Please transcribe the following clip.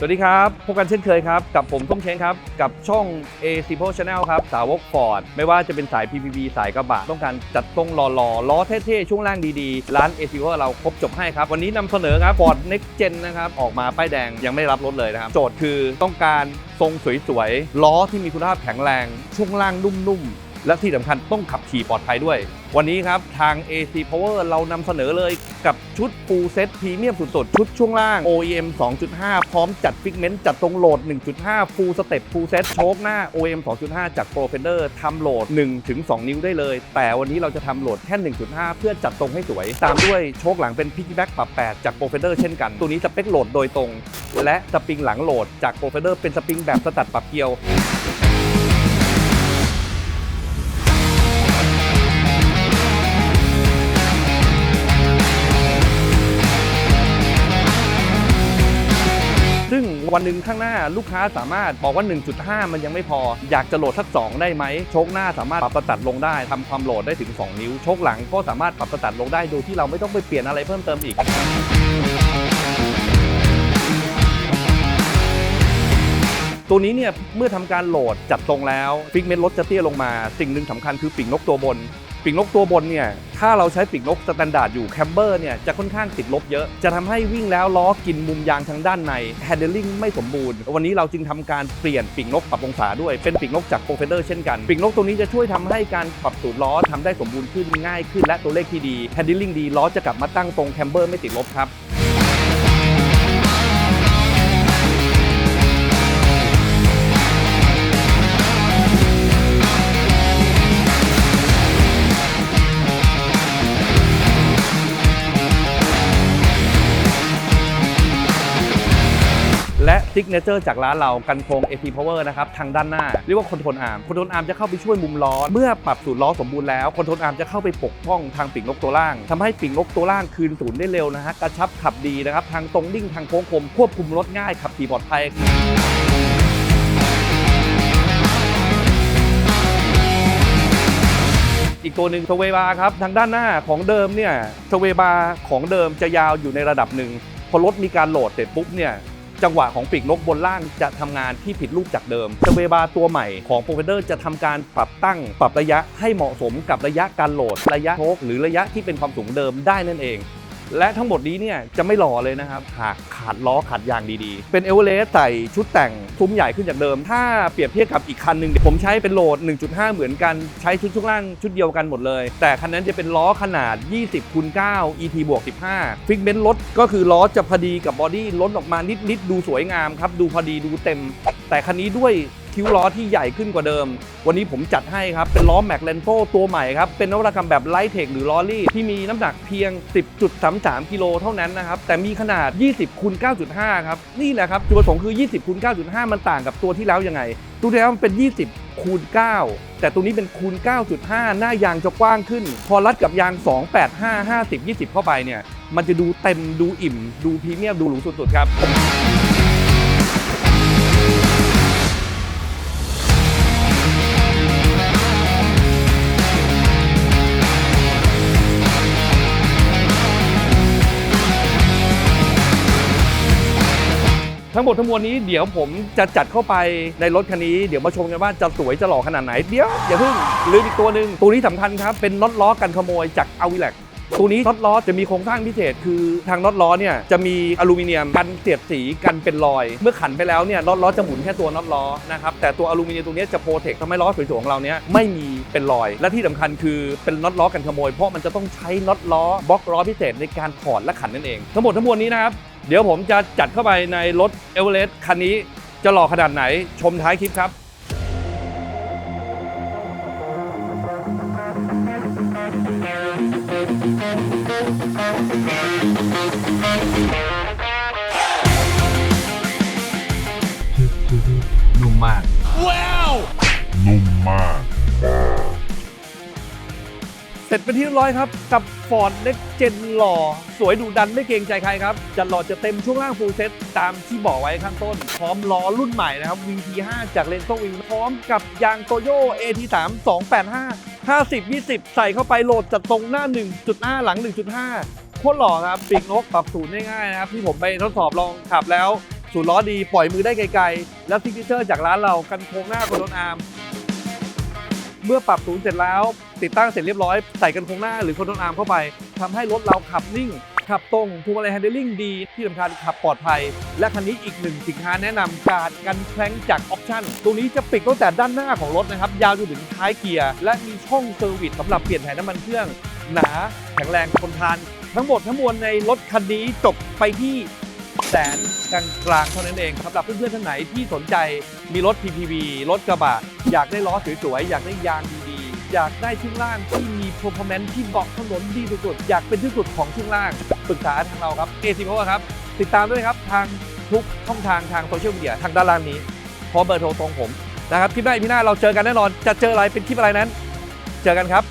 สวัสดีครับพบกันเช่นเคยครับ กับผมต้มเช้งครับ กับช่อง A c i p o Channel ครับ สาวกฟอร์ด ไม่ว่าจะเป็นสาย PPV สายกระบะ ต้องการจัดตรงหล่อๆ ล้อเท่ๆ ช่วงล่างดีๆ ร้าน A c i p o เราครบจบให้ครับ วันนี้นำเสนอครับ Ford Next Gen นะครับ ออกมาป้ายแดงยังไม่รับรถเลยนะครับ โจทย์คือต้องการทรงสวยๆ ล้อที่มีคุณภาพแข็งแรง ช่วงล่างนุ่มๆ และที่สำคัญต้องขับขี่ปลอดภัยด้วย วันนี้ครับทาง AC Power เรานำเสนอเลยกับชุด Full Set พรีเมียมสุดๆ ชุดช่วงล่าง OEM 2.5 พร้อมจัดฟิกเมนต์จัดตรงโหลด 1.5 Full Step Full Set โชคหน้า OEM 2.5 จาก Pro Fender ทำโหลด 1-2 นิ้วได้เลย แต่วันนี้เราจะทำโหลดแค่ 1.5 เพื่อจัดตรงให้สวย ตามด้วยโชคหลังเป็น Piggyback ปรับ 8 จาก Pro Fender เช่นกัน ตัวนี้สเปคโหลดโดยตรง และสปริงหลังโหลดจาก Pro Fender เป็นสปริงแบบสตัดปรับเกลียว วันหนึ่งข้างหน้าลูกค้าสามารถบอกว่า 1.5 มันยังไม่พอ อยากจะโหลดสัก 2 ได้ไหมโชคหน้าสามารถปรับประตัดลงได้ทำความโหลดได้ถึง 2 นิ้วโชคหลังก็สามารถปรับประตัดลงได้โดยที่เราไม่ต้องไปเปลี่ยนอะไรเพิ่มเติมอีกตัวนี้เนี่ยเมื่อทำการโหลดจัดตรงแล้วฟิกเมนต์รถจะเตี้ยลงมา สิ่งหนึ่งสำคัญคือปีกนกตัวบน ปีกนกตัวบนเนี่ยถ้าเราใช้ปีกนกสแตนดาร์ดอยู่แคมเบอร์เนี่ยจะค่อนข้างติดลบเยอะ จะทำให้วิ่งแล้วล้อกินมุมยางทางด้านในแฮนด์เลิงไม่สมบูรณ์ วันนี้เราจึงทำการเปลี่ยนปีกนกปรับองศาด้วยเป็นปีกนกจากโปรเฟเดอร์เช่นกันปีกนกตัวนี้จะช่วยทำให้การปรับสูตรล้อทำได้สมบูรณ์ขึ้นง่ายขึ้นและตัวเลขที่ดีแฮนด์เลิงดีล้อจะกลับมาตั้งตรงแคมเบอร์ไม่ติดลบครับ ซิกเนเจอร์จากร้านเรากันโครง AP Power นะครับทางด้านหน้า เรียกว่าคอนโทรลอาร์มคอนโทรลอาร์มจะเข้าไปช่วยมุมล้อ เมื่อปรับสูตรล้อสมบูรณ์แล้วคอนโทรลอาร์มจะเข้าไปปกป้องทางปีกนกตัวล่างทำให้ปีกนกตัวล่างคืนศูนย์ได้เร็วนะฮะกระชับขับดีนะครับทางตรงดิ่งทางโค้งคมควบคุมรถง่ายขับขี่ปลอดภัยอีกตัวหนึ่งสเวบาครับทางด้านหน้าของเดิมเนี่ยสเวบาของเดิมจะยาวอยู่ในระดับหนึ่งพอรถมีการโหลดเสร็จปุ๊บเนี่ย จังหวะของปีกนกบนล่างจะทำงานที่ผิดรูปจากเดิมสเวบาตัวใหม่ของโปรเฟเดอร์จะทำการปรับตั้งปรับระยะให้เหมาะสมกับระยะการโหลด ระยะโชกหรือระยะที่เป็นความสูงเดิมได้นั่นเอง และทั้งหมดนี้เนี่ยจะไม่หล่อเลยนะครับ หากขาดล้อขาดยางดีๆ เป็นเอเวอเรสต์ใส่ชุดแต่งซุ้มใหญ่ขึ้นจากเดิม ถ้าเปรียบเทียบกับอีกคันหนึ่งผมใช้เป็นโหลด 1.5 เหมือนกันใช้ชุดช่วงล่างชุดเดียวกันหมดเลย แต่คันนั้นจะเป็นล้อขนาด 20คูณ9 ET บวก15ฟิกเมนต์รถก็คือล้อจะพอดีกับบอดี้ล้นออกมานิดๆดูสวยงามครับดูพอดีดูเต็ม แต่คันนี้ด้วย คิ้วล้อที่ใหญ่ขึ้นกว่าเดิม วันนี้ผมจัดให้ครับ เป็นล้อแม็กเลนโ o ตัวใหม่ครับ เป็นนวัตกรรมแบบไลท์เทคหรือลอรี่ ที่มีน้ำหนักเพียง 10.33 กิโลเท่านั้นนะครับ แต่มีขนาด 20คูณ9.5 ครับ นี่แหละครับจุดประสงค์คือ 20คูณ9.5 มันต่างกับตัวที่แล้วยังไง ตัวที่แล้วมันเป็น 20คูณ 9 แต่ตัวนี้เป็นคูณ 9.5 หน้ายางจะกว้างขึ้น พอรัดกับยาง 285 50 20 เข้าไปเนี่ย มันจะดูเต็มดูอิ่ม ดูพรีเมียม ดูหรูสุดๆครับ ทั้งหมดทั้งมวลนี้เดี๋ยวผมจะจัดเข้าไปในรถคันนี้เดี๋ยวมาชมกันว่าจะสวยจะหล่อขนาดไหนเดี๋ยวอย่าเพิ่งลืมอีกตัวหนึ่งตัวนี้สำคัญครับเป็นน็อตล้อกันขโมยจากอวิแลกตัวนี้น็อตล้อจะมีโครงสร้างพิเศษคือทางน็อตล้อเนี่ยจะมีอลูมิเนียมกันเสียดสีกันเป็นรอย เมื่อขันไปแล้วเนี่ยน็อตล้อจะหมุนแค่ตัวน็อตล้อนะครับแต่ตัวอลูมิเนียมตัวนี้จะโปรเทคทำให้ล้อสวยๆของเราเนี้ยไม่มีเป็นรอย และที่สำคัญคือเป็นน็อตล้อกันขโมยเพราะมันจะต้องใช้น็อตล้อบล็อกล้อพิเศษในการถอดและขันนั่นเอง ทั้งหมดทั้งมวลนี้นะครับ เดี๋ยวผมจะจัดเข้าไปในรถเอเวอเรสต์คันนี้จะหล่อขนาดไหนชมท้ายคลิปครับนุ่มมากนุ่มมาก ร็จเป็นที่เรียบร้อยครับ กับ Ford Next Gen หล่อ สวยดุดันไม่เกรงใจใครครับจะหล่อจะเต็มช่วงล่าง full set ตามที่บอกไว้ข้างต้น พร้อมล้อรุ่นใหม่นะครับ VT5 จากเลนโซวิงพร้อมกับยางโตโย AT3 285 50 20 ใส่เข้าไปโหลดจัดตรงหน้า 1.5 หลัง 1.5โคตรหล่อครับปีกนกปรับศูนย์ง่ายๆนะครับ ที่ผมไปทดสอบลองขับแล้วศูนย์ล้อดีปล่อยมือได้ไกลๆ แล้วซิกเนเจอร์จากร้านเรากันโครงหน้าคนรลอาร์มเมื่อปรับศูนย์เสร็จแล้ว ติดตั้งเสร็จเรียบร้อย ใส่กันโครงหน้าหรือคอนโทรลอาร์มเข้าไปทำให้รถเราขับนิ่ง ขับตรงพวงมาลัยแฮนด์ลิ่งดี ที่สำคัญขับปลอดภัย และคันนี้อีกหนึ่งสินค้าแนะนำการกันแคล้งจากออปชั่นตรงนี้จะปิดตั้งแต่ด้านหน้าของรถนะครับ ยาวจนถึงท้ายเกียร์ และมีช่องเซอร์วิสสำหรับเปลี่ยนถ่ายน้ำมันเครื่อง หนาแข็งแรงทนทาน ทั้งหมดทั้งมวลในรถคันนี้จบไปที่แสนกลางกลางๆเท่านั้นเองสำหรับเพื่อนๆท่านไหนที่สนใจมีรถ PPV รถกระบะอยากได้ล้อสวยๆอยากได้ยางดี อยากได้ช่วงล่างที่มี performance ที่เบาะถนนดีสุดๆอยากเป็นที่สุดของช่วงล่างปรึกษาทางเราครับ AC Power ครับ ติดตามด้วยครับทางทุกช่องทางทางโซเชียลมีเดียทางด้านล่างนี้พร้อมเบอร์โทรตรงผมนะครับคลิปหน้าอีพีหน้าเราเจอกันแน่นอนจะเจออะไรเป็นคลิปอะไรนั้น เจอกันครับ